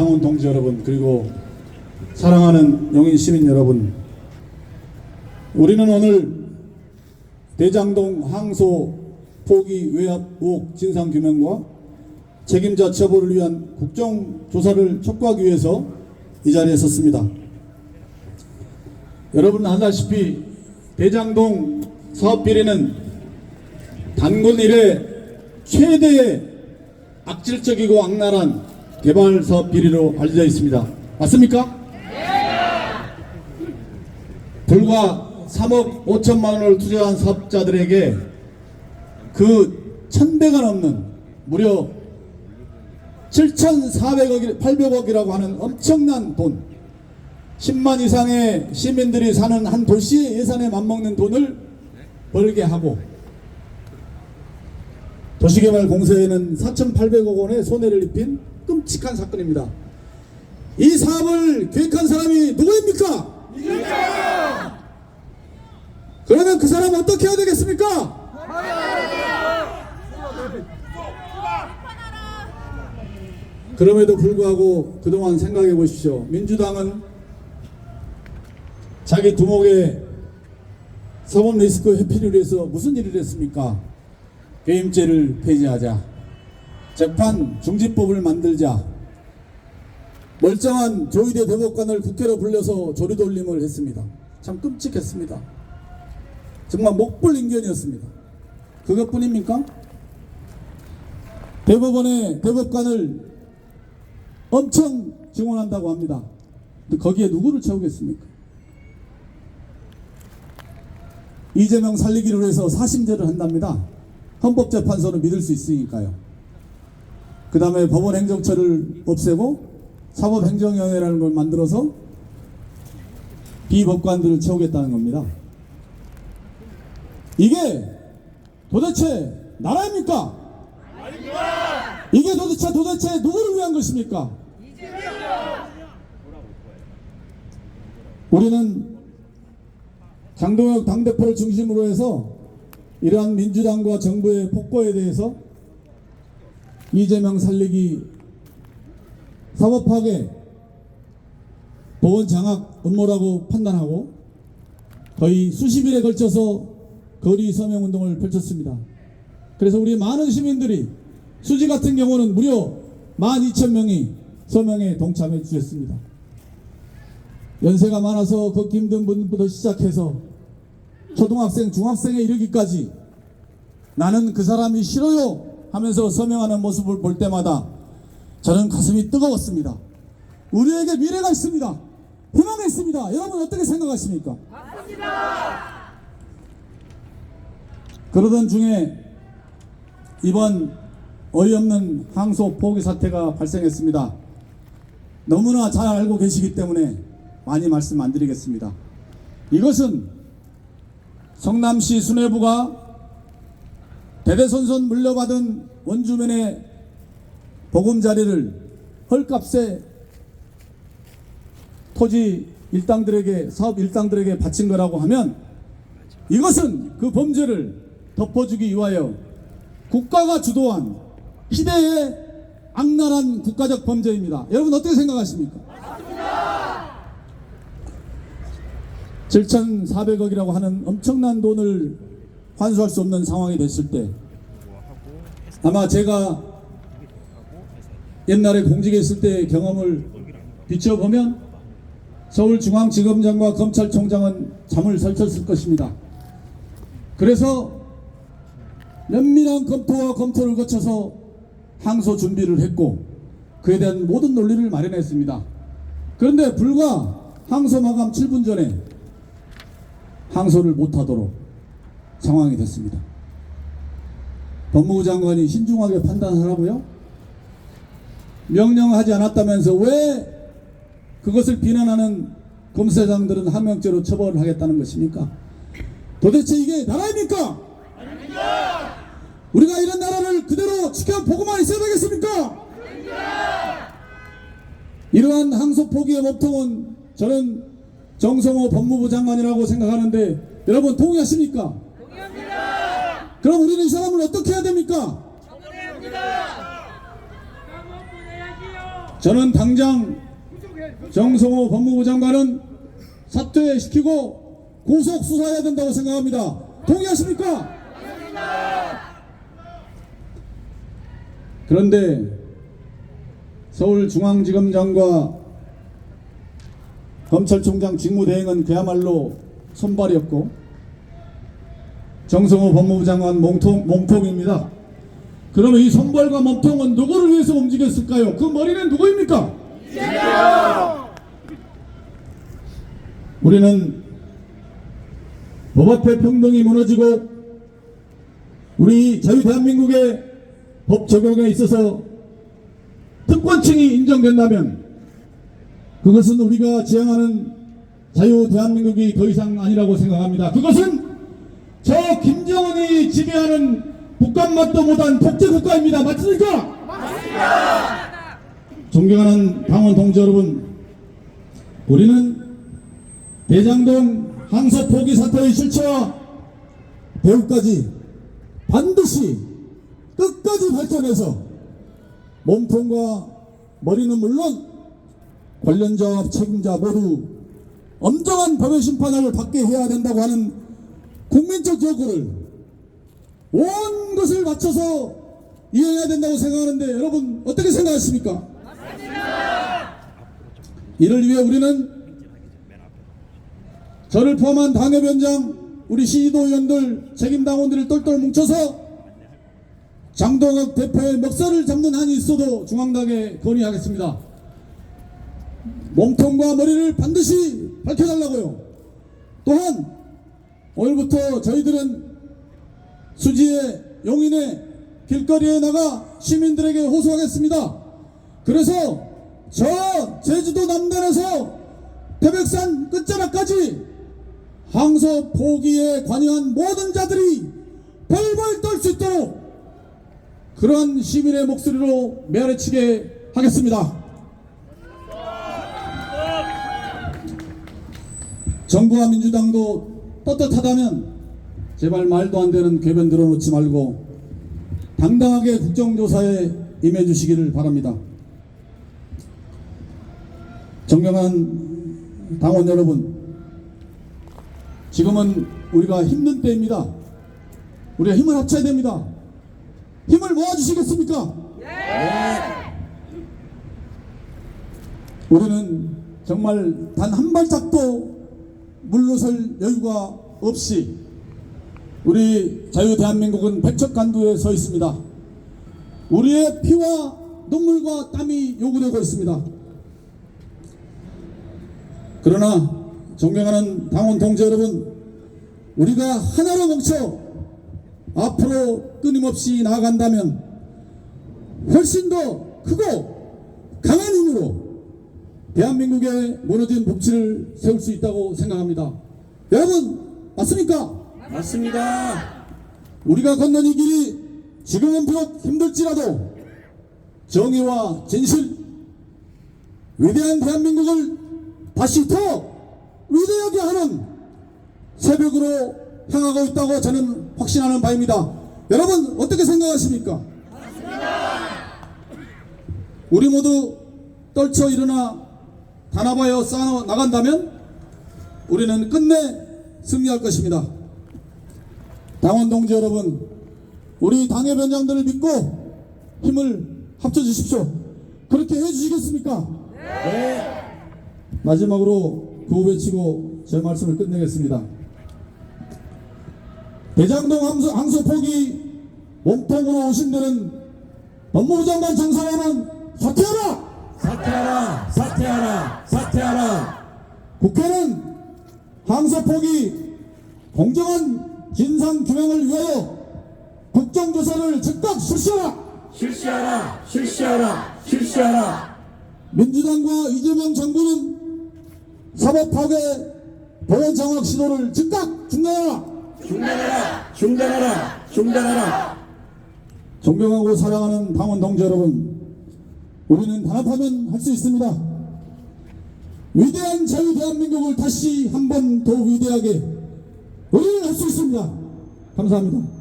당원 동지 여러분 그리고 사랑하는 용인 시민 여러분 우리는 오늘 대장동 항소 포기 외압 의혹 진상규명과 책임자 처벌을 위한 국정조사를 촉구하기 위해서 이 자리에 섰습니다. 여러분 아다시피 대장동 사업 비리는 단군 이래 최대의 악질적이고 악랄한 개발 사업 비리로 알려져 있습니다. 맞습니까? 불과 3억 5천만 원을 투자한 사업자들에게 그 천배가 넘는 무려 7,400억, 800억이라고 하는 엄청난 돈 10만 이상의 시민들이 사는 한 도시의 예산에 맞먹는 돈을 벌게 하고 도시개발 공사에는 4,800억 원의 손해를 입힌 끔찍한 사건입니다. 이 사업을 계획한 사람이 누구입니까? 그러면 그 사람 어떻게 해야 되겠습니까? 그럼에도 불구하고 그동안 생각해 보십시오. 민주당은 자기 두목의 사법 리스크 회피를 위해서 무슨 일을 했습니까? 배임죄를 폐지하자. 재판 중지법을 만들자. 멀쩡한 조희대 대법관을 국회로 불려서 조리돌림을 했습니다. 참 끔찍했습니다. 정말 목불 인견이었습니다. 그것뿐입니까? 대법원의 대법관을 엄청 증언한다고 합니다. 근데 거기에 누구를 채우겠습니까? 이재명 살리기를 위해서 사심제를 한답니다. 헌법재판소는 믿을 수 있으니까요. 그 다음에 법원 행정처를 없애고 사법행정위원회라는 걸 만들어서 비법관들을 채우겠다는 겁니다. 이게 도대체 나라입니까? 이게 도대체 도대체 누구를 위한 것입니까? 우리는 장동혁 당대표를 중심으로 해서 이러한 민주당과 정부의 폭거에 대해서 이재명 살리기 사법 파괴 보원 장악 음모라고 판단하고 거의 수십 일에 걸쳐서 거리 서명 운동을 펼쳤습니다. 그래서 우리 많은 시민들이 수지 같은 경우는 무려 12,000명이 서명에 동참해 주셨습니다. 연세가 많아서 걷기 힘든 분부터 시작해서 초등학생, 중학생에 이르기까지 나는 그 사람이 싫어요 하면서 서명하는 모습을 볼 때마다 저는 가슴이 뜨거웠습니다. 우리에게 미래가 있습니다. 희망이 있습니다. 여러분 어떻게 생각하십니까? 그러던 중에 이번 어이없는 항소 포기 사태가 발생했습니다. 너무나 잘 알고 계시기 때문에 많이 말씀 안 드리겠습니다. 이것은 성남시 수뇌부가 대대손손 물려받은 원주민의 보금자리를 헐값에 토지 일당들에게 사업 일당들에게 바친 거라고 하면 이것은 그 범죄를 덮어주기 위하여 국가가 주도한 희대의 악랄한 국가적 범죄입니다. 여러분 어떻게 생각하십니까? 7,400억이라고 하는 엄청난 돈을 환수할 수 없는 상황이 됐을 때 아마 제가 옛날에 공직에 있을 때 경험을 비춰보면 서울중앙지검장과 검찰총장은 잠을 설쳤을 것입니다. 그래서 면밀한 검토와 검토를 거쳐서 항소 준비를 했고 그에 대한 모든 논리를 마련했습니다. 그런데 불과 항소 마감 7분 전에 항소를 못하도록 상황이 됐습니다. 법무부 장관이 신중하게 판단하라고요? 명령하지 않았다면서 왜 그것을 비난하는 검사장들은 항명죄로 처벌을 하겠다는 것입니까? 도대체 이게 나라입니까? 우리가 이런 나라를 그대로 지켜보고만 있어야 되겠습니까? 이러한 항소 포기의 법통은 저는 정성호 법무부 장관이라고 생각하는데 여러분 동의하십니까? 그럼 우리는 이 사람을 어떻게 해야 됩니까? 저는 당장 정성호 법무부 장관은 사퇴시키고 구속 수사해야 된다고 생각합니다. 동의하십니까? 그런데 서울중앙지검장과 검찰총장 직무대행은 그야말로 손발이었고 정성호 법무부 장관 몸통, 몸통입니다. 그러면 이 손발과 몸통은 누구를 위해서 움직였을까요? 그 머리는 누구입니까? 우리는 법 앞에 평등이 무너지고 우리 자유 대한민국의 법 적용에 있어서 특권층이 인정된다면 그것은 우리가 지향하는 자유 대한민국이 더 이상 아니라고 생각합니다. 그것은 저 김정은이 지배하는 북한 맛도 못한 독재 국가입니다. 맞습니까? 맞습니다. 존경하는 당원 동지 여러분, 우리는 대장동 항소 포기 사태의 실체와 배후까지 반드시 끝까지 밝혀내서 몸통과 머리는 물론 관련자와 책임자 모두 엄정한 법의 심판을 받게 해야 된다고 하는 국민적 요구를 온 것을 맞춰서 이행해야 된다고 생각하는데 여러분 어떻게 생각하십니까? 이를 위해 우리는 저를 포함한 당협위원장 우리 시도위원들 책임당원들을 똘똘 뭉쳐서 장동혁 대표의 멱살을 잡는 한이 있어도 중앙당에 건의하겠습니다. 몸통과 머리를 반드시 밝혀달라고요. 또한 오늘부터 저희들은 수지의 용인의 길거리에 나가 시민들에게 호소하겠습니다. 그래서 저 제주도 남단에서 태백산 끝자락까지 항소 포기에 관여한 모든 자들이 벌벌 떨 수 있도록 그러한 시민의 목소리로 메아리치게 하겠습니다. 정부와 민주당도 떳떳하다면 제발 말도 안 되는 궤변 들어놓지 말고 당당하게 국정조사에 임해 주시기를 바랍니다. 존경한 당원 여러분, 지금은 우리가 힘든 때입니다. 우리가 힘을 합쳐야 됩니다. 힘을 모아주시겠습니까? 우리는 정말 단 한 발짝도 물러설 여유가 없이 우리 자유 대한민국은 백척간두에 서 있습니다. 우리의 피와 눈물과 땀이 요구되고 있습니다. 그러나 존경하는 당원 동지 여러분, 우리가 하나로 뭉쳐 앞으로 끊임없이 나아간다면 훨씬 더 크고 강한 힘으로 대한민국의 무너진 법치를 세울 수 있다고 생각합니다. 여러분 맞습니까? 맞습니다. 우리가 걷는 이 길이 지금은 비록 힘들지라도 정의와 진실, 위대한 대한민국을 다시 더 위대하게 하는 새벽으로 향하고 있다고 저는 확신하는 바입니다. 여러분 어떻게 생각하십니까? 우리 모두 떨쳐 일어나 단합하여 쌓아 나간다면 우리는 끝내 승리할 것입니다. 당원 동지 여러분, 우리 당의 변장들을 믿고 힘을 합쳐 주십시오. 그렇게 해 주시겠습니까? 네. 마지막으로 구호 외치고 제 말씀을 끝내겠습니다. 대장동 항소, 항소 포기 몸통으로 오신 데는 법무부 장관 정상호는 사퇴하라! 사퇴하라, 사퇴하라, 사퇴하라. 국회는 항소 포기 공정한 진상 규명을 위하여 국정조사를 즉각 실시하라! 실시하라, 실시하라, 실시하라. 민주당과 이재명 정부는 사법 파괴 법원 장악 시도를 즉각 중단하라! 중단하라, 중단하라, 중단하라. 존경하고 사랑하는 당원 동지 여러분, 우리는 단합하면 할 수 있습니다. 위대한 자유 대한민국을 다시 한 번 더 위대하게 우리는 할 수 있습니다. 감사합니다.